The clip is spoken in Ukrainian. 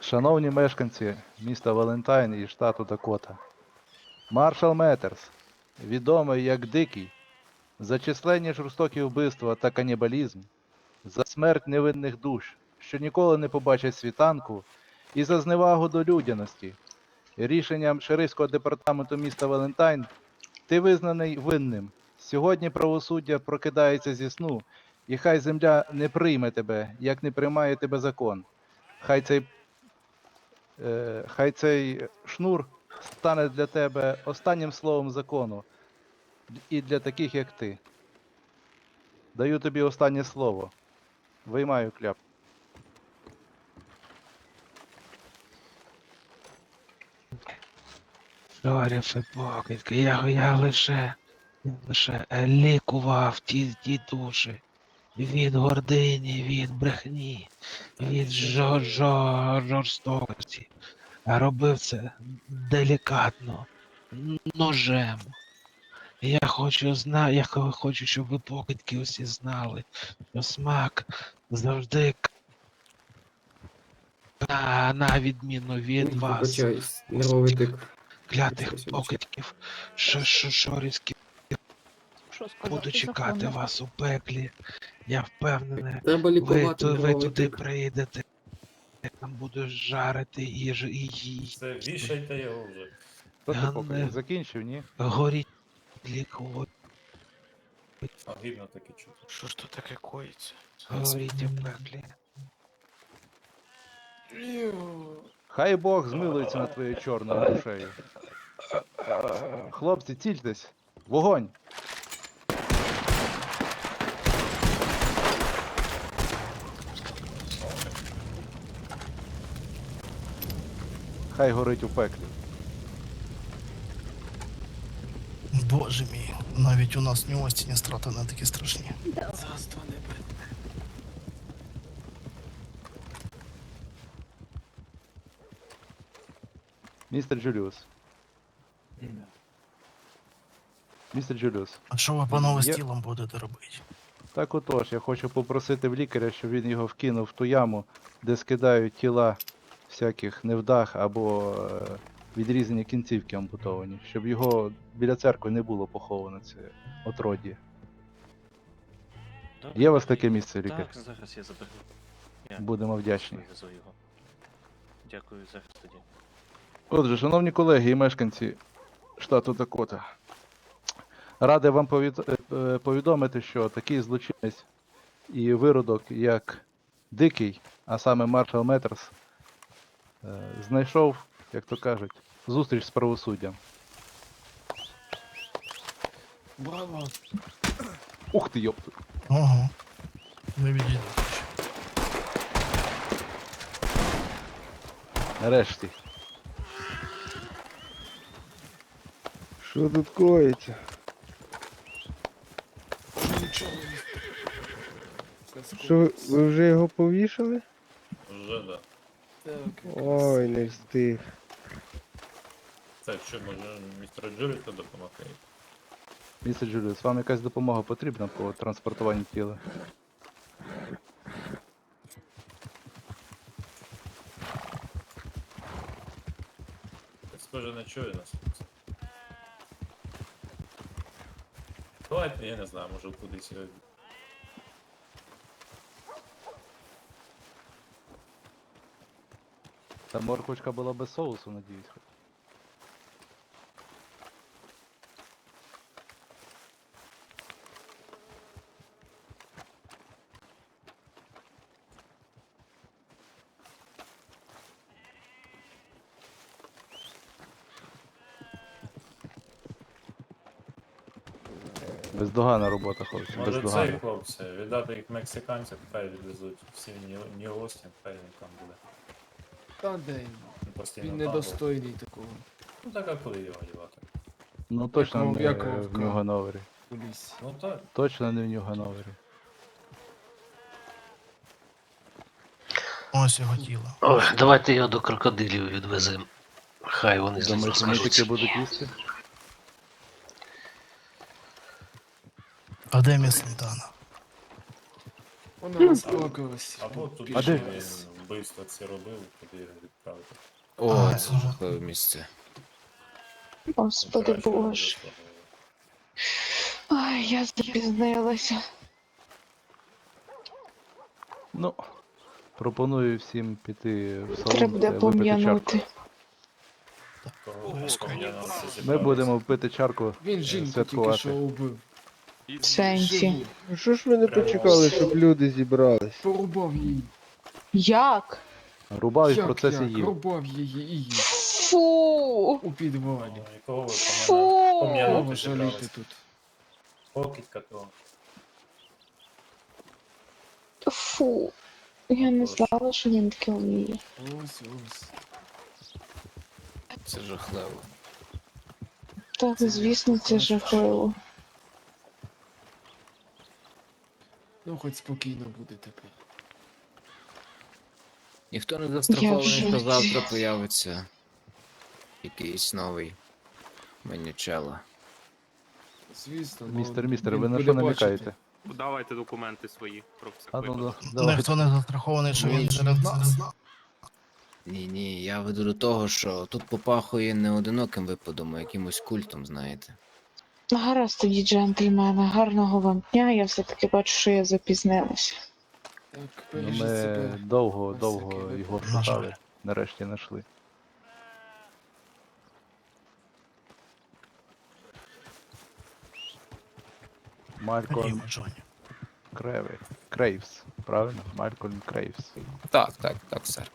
Шановні мешканці міста Валентайн і штату Дакота. Маршал Метерс, відомий як Дикий, за численні жорстокі вбивства та канібалізм, за смерть невинних душ, що ніколи не побачать світанку, і за зневагу до людяності. Рішенням шерифського департаменту міста Валентайн ти визнаний винним. Сьогодні правосуддя прокидається зі сну, і хай земля не прийме тебе, як не приймає тебе закон. Хай цей Е, хай цей шнур стане для тебе останнім словом закону і для таких, як ти. Даю тобі останнє слово. Виймаю кляп. Шоріфи покидьки, я, я лише, я лише лікував ті, ті душі від гордині, від брехні, від жо, жо, жорстокості. Робив це делікатно, ножем. Я хочу зна, я хочу, щоб ви покидьки усі знали, що смак завжди на, на відміну від вас нервовий тик. клятих покидьків, що що сказати буду чекати законно? вас у пеклі. Я впевнений, Треба лікувати ту- ви туди приїдете. Я там буду жарити їжу і їсти. Це вішайте його вже. Хто ти Я поки не- закінчив, ні? Горіть лікувати, А гідно таке чути. Що ж тут таке коїться? горіть у пеклі. Хай Бог змилується над твоєю чорною душею. Хлопці, цільтесь! Вогонь! Хай горить у пеклі. Боже мій, навіть у нас не страти не такі страшні. Царство небесне. Містер Джуліус. Містер Джуліус. А що ви, панове, з Я- тілом будете робити? Так отож, я хочу попросити в лікаря, щоб він його вкинув в ту яму, де скидають тіла всяких невдах або е, відрізані кінцівки ампутовані, щоб його біля церкви не було поховано це отродді. Добре, Є у вас таке місце, лікар? Так, зараз я заберу. Я Будемо вдячні. вивезу його. Дякую зараз тоді. Отже, шановні колеги і мешканці штату Дакота, радий вам повід- е, е, повідомити, що такий злочинець і виродок, як Дикий, а саме Маршал Метерс, знайшов, як то кажуть, зустріч з правосуддям. Браво! Ух ти, йопту. Ого. Не відійдете. Нарешті. Що тут коїться? Нічого Що ви, ви вже його повішали? Вже да. Так, Ой, не встиг. Це що може містер Джуліку допомогти? Містер Джуліус, вам якась допомога потрібна по транспортуванню тіла? Схоже, не чує нас. Давайте, я не знаю, може кудись. Та морквочка була без соусу, надіюсь. Бездоганна робота, хлопці, Може цей бездоганна. хлопці, віддати їх мексиканцям, хай відвезуть всі в Нью-Остін, хай він там буде. Та де він? Він постійно Він недостойний такого Ну так а куди його дівати? Ну точно Якого- не якого в вка? Нью-Гановері. у лісі. Ну так. Точно не в Нью-Гановері. Ось його тіло. Ой, давайте його до крокодилів відвеземо. Хай вони з ним Думаєш, вони таки розкажуться. будуть їсти? А де мій сметана? Вона розплакалась. Або тут А де? ще вбивства ці робив, куди його відправити. А, О, це це вже- жахливе місце. Господи Краще було боже. Ай, я запізнилася. Ну, пропоную всім піти в салон. Треба буде е, випити пом'янути. пом'янувся Ми будемо пити чарку Він е, жінку тільки святкувати. що убив. В сенсі. Ну що ж ви не почекали, щоб люди зібрались? Порубав її. Як? Рубав і в процесі їв. Рубав її і її. Фу! У підвалі. Ну, і кого ви Фу! пом'янути Кого жаліти тут? Покидька того. Фу. Я не знала, що він таке вміє. Ось ось. Це жахливо. Так, звісно, це жахливо. Ну хоч спокійно буде тепер. Ніхто не застрахований, що завтра появиться якийсь новий манючела. Звісно, ну, Містер, містер, ви на що намікаєте? Давайте документи свої про А ну, да, давай. Ніхто не застрахований, що він серед нас. Ні, ні, я веду до того, що тут попахує не одиноким випадом, а якимось культом, знаєте. Гаразд тоді, джентльмени, гарного вам дня. Я все-таки бачу, що я запізнилася. Так, Ну, ми себе. довго, Ось довго такий його випадок. Шукали. Нарешті знайшли. Малькольм Джоні. Креві. Крейвс. Правильно? Малькольм Крейвс. Так, так, так, сер.